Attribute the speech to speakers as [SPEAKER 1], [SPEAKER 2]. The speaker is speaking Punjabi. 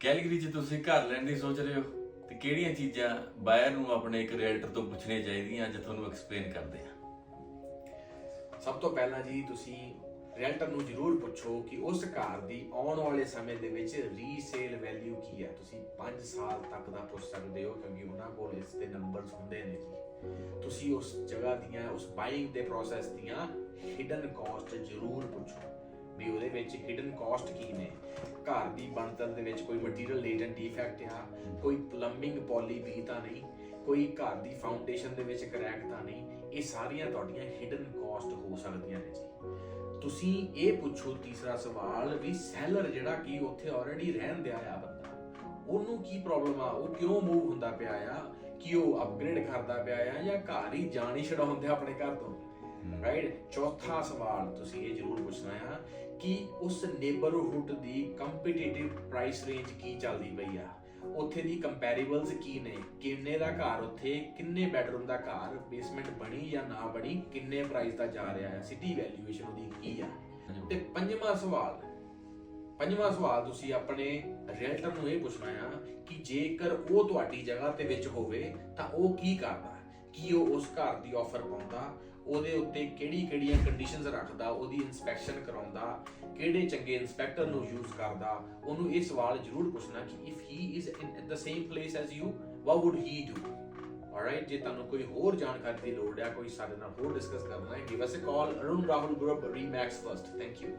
[SPEAKER 1] ਕੈਲਗਰੀ 'ਚ ਤੁਸੀਂ ਘਰ ਲੈਣ ਦੀ ਸੋਚ ਰਹੇ ਹੋ? ਤੇ ਕਿਹੜੀਆਂ ਚੀਜ਼ਾਂ ਬਾਇਰ ਨੂੰ ਆਪਣੇ ਇੱਕ ਰੀਅਲਟਰ ਤੋਂ ਪੁੱਛਣੀਆਂ ਚਾਹੀਦੀਆਂ ਅੱਜ ਤੁਹਾਨੂੰ ਐਕਸਪਲੇਨ ਕਰਦੇ ਆ?
[SPEAKER 2] ਸਭ ਤੋਂ ਪਹਿਲਾਂ ਜੀ ਤੁਸੀਂ ਰੈਂਟਰ ਨੂੰ ਜ਼ਰੂਰ ਪੁੱਛੋ ਕਿ ਉਸ ਘਰ ਦੀ ਆਉਣ ਵਾਲੇ ਸਮੇਂ ਦੇ ਵਿੱਚ ਰੀਸੇਲ ਵੈਲਿਊ ਕੀ ਹੈ? ਤੁਸੀਂ 5 ਸਾਲ ਤੱਕ ਦਾ ਪੁੱਛ ਸਕਦੇ ਹੋ ਕਿਉਂਕਿ ਉਹਨਾਂ ਕੋਲ ਇਸ ਦੇ ਨੰਬਰਸ ਹੁੰਦੇ ਨੇ ਜੀ। ਤੁਸੀਂ ਉਸ ਜਗ੍ਹਾ ਦੀਆਂ, ਉਸ ਬਾਇੰਗ ਦੇ ਪ੍ਰੋਸੈਸ ਦੀਆਂ ਹਿਡਨ ਕਾਸਟ ਜ਼ਰੂਰ ਪੁੱਛੋ ਵੀ ਉਹਦੇ ਵਿੱਚ ਹਿਡਨ ਕਾਸਟ ਕੀ ਨੇ। ਘਰ ਦੀ ਬਣਤਰ ਦੇ ਵਿੱਚ ਕੋਈ ਮਟੀਰੀਅਲ ਲੇਟੈਂਟ ਡਿਫੈਕਟ ਆ, ਕੋਈ ਪਲੰਬਿੰਗ ਪੋਲੀ ਵੀ ਤਾਂ ਨਹੀਂ, ਕੋਈ ਘਰ ਦੀ ਫਾਊਂਡੇਸ਼ਨ ਦੇ ਵਿੱਚ ਕਰੈਕ ਤਾਂ ਨਹੀਂ, ਇਹ ਸਾਰੀਆਂ ਤੁਹਾਡੀਆਂ ਹਿਡਨ ਕਾਸਟ ਹੋ ਸਕਦੀਆਂ ਨੇ ਜੀ। ਤੁਸੀਂ ਇਹ ਪੁੱਛੋ ਤੀਸਰਾ ਸਵਾਲ ਵੀ ਸੈਲਰ ਜਿਹੜਾ ਕਿ ਉੱਥੇ ਆਲਰੇਡੀ ਰਹਿਣ ਦਿਆ ਆ ਬੰਦਾ, ਉਹਨੂੰ ਕੀ ਪ੍ਰੋਬਲਮ ਆ? ਉਹ ਕਿਉਂ ਮੂਵ ਹੁੰਦਾ ਪਿਆ ਆ? ਕਿ ਉਹ ਅਪਗ੍ਰੇਡ ਕਰਦਾ ਪਿਆ ਆ ਜਾਂ ਘਰ ਹੀ ਜਾਣ ਹੀ ਛਡਾਉਂਦੇ ਆਪਣੇ ਘਰ ਤੋਂ? ਰਾਈਟ ਚੌਥਾ ਸਵਾਲ ਤੁਸੀਂ ਇਹ ਜ਼ਰੂਰ ਪੁੱਛਣਾ ਆ ਕਿ ਉਸ ਨੇਬਰਹੁੱਡ ਦੀ ਕੰਪੀਟੀਟਿਵ ਪ੍ਰਾਈਸ ਰੇਂਜ ਕੀ ਚੱਲਦੀ ਪਈ ਆ? ਉੱਥੇ ਦੀ ਕੰਪੈਰੀਬਲਸ ਕੀ ਨੇ? ਕਿੰਨੇ ਦਾ ਘਰ ਉੱਥੇ? ਕਿੰਨੇ ਬੈਡਰੂਮ ਦਾ ਘਰ? ਬੇਸਮੈਂਟ ਬਣੀ ਜਾਂ ਨਾ ਬਣੀ? ਕਿੰਨੇ ਪ੍ਰਾਈਸ ਦਾ ਜਾ ਰਿਹਾ ਹੈ ਸਿਟੀ ਵੈਲਿਊਏਸ਼ਨ ਉਹਦੀ ਕੀ ਆ? ਤੇ ਪੰਜਵਾਂ ਸਵਾਲ ਪੰਜਵਾਂ ਸਵਾਲ ਤੁਸੀਂ ਆਪਣੇ ਰੀਅਲਟਰ ਨੂੰ ਇਹ ਪੁੱਛਣਾ ਆ ਕਿ ਜੇਕਰ ਉਹ ਤੁਹਾਡੀ ਜਗ੍ਹਾ ਤੇ ਵਿੱਚ ਹੋਵੇ ਤਾਂ ਉਹ ਕੀ ਕਰਦਾ? ਕੀ ਉਹ ਉਸ ਘਰ ਦੀ ਆਫਰ ਪਾਉਂਦਾ? ਉਹਦੇ ਉੱਤੇ ਕਿਹੜੀ ਕਿਹੜੀਆਂ ਕੰਡੀਸ਼ਨਸ ਰੱਖਦਾ, ਉਹਦੀ ਇਨਸਪੈਕਸ਼ਨ ਕਰਾਉਂਦਾ, ਕਿਹੜੇ ਚੰਗੇ ਇਨਸਪੈਕਟਰ ਨੂੰ ਯੂਜ਼ ਕਰਦਾ, ਉਹਨੂੰ ਇਹ ਸਵਾਲ ਜ਼ਰੂਰ ਪੁੱਛਣਾ ਕਿ if he is in the same place as you what would he do alright ਜੇ ਤੁਹਾਨੂੰ ਕੋਈ ਹੋਰ ਜਾਣਕਾਰੀ ਦੀ ਲੋੜ ਹੈ, ਕੋਈ ਸਾਡੇ ਨਾਲ ਹੋਰ ਡਿਸਕਸ ਕਰਨਾ ਹੈ give us a call Arun Rahul group Remax first thank you